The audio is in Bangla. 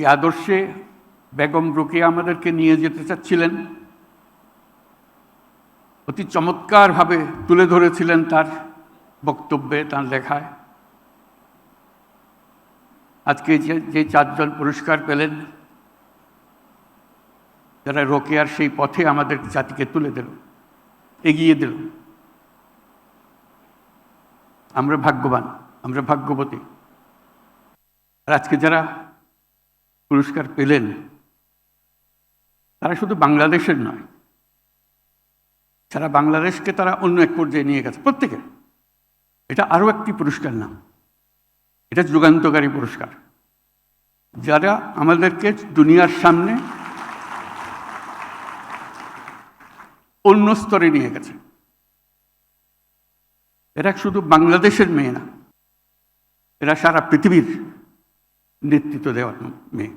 যে আদর্শে বেগম রোকেয়া আমাদেরকে নিয়ে যেতে চাচ্ছিলেন, অতি চমৎকারভাবে তুলে ধরেছিলেন তার বক্তব্যে, তার লেখায়। আজকে যে যে চারজন পুরস্কার পেলেন, যারা রোকেয়ার সেই পথে আমাদের জাতিকে তুলে দিল, এগিয়ে দিল। আমরা ভাগ্যবান, আমরা ভাগ্যবতী। আর আজকে যারা পুরস্কার পেলেন, তারা শুধু বাংলাদেশের নয়, সারা বাংলাদেশকে তারা অন্য এক পর্যায়ে নিয়ে গেছে প্রত্যেকে এটা আরও একটি পুরস্কার নাম। এটা যুগান্তকারী পুরস্কার। যারা আমাদেরকে দুনিয়ার সামনে অন্য স্তরে নিয়ে গেছে। এরা শুধু বাংলাদেশের মেয়ে না, এরা সারা পৃথিবীর নেতৃত্ব দেওয়ার মেয়ে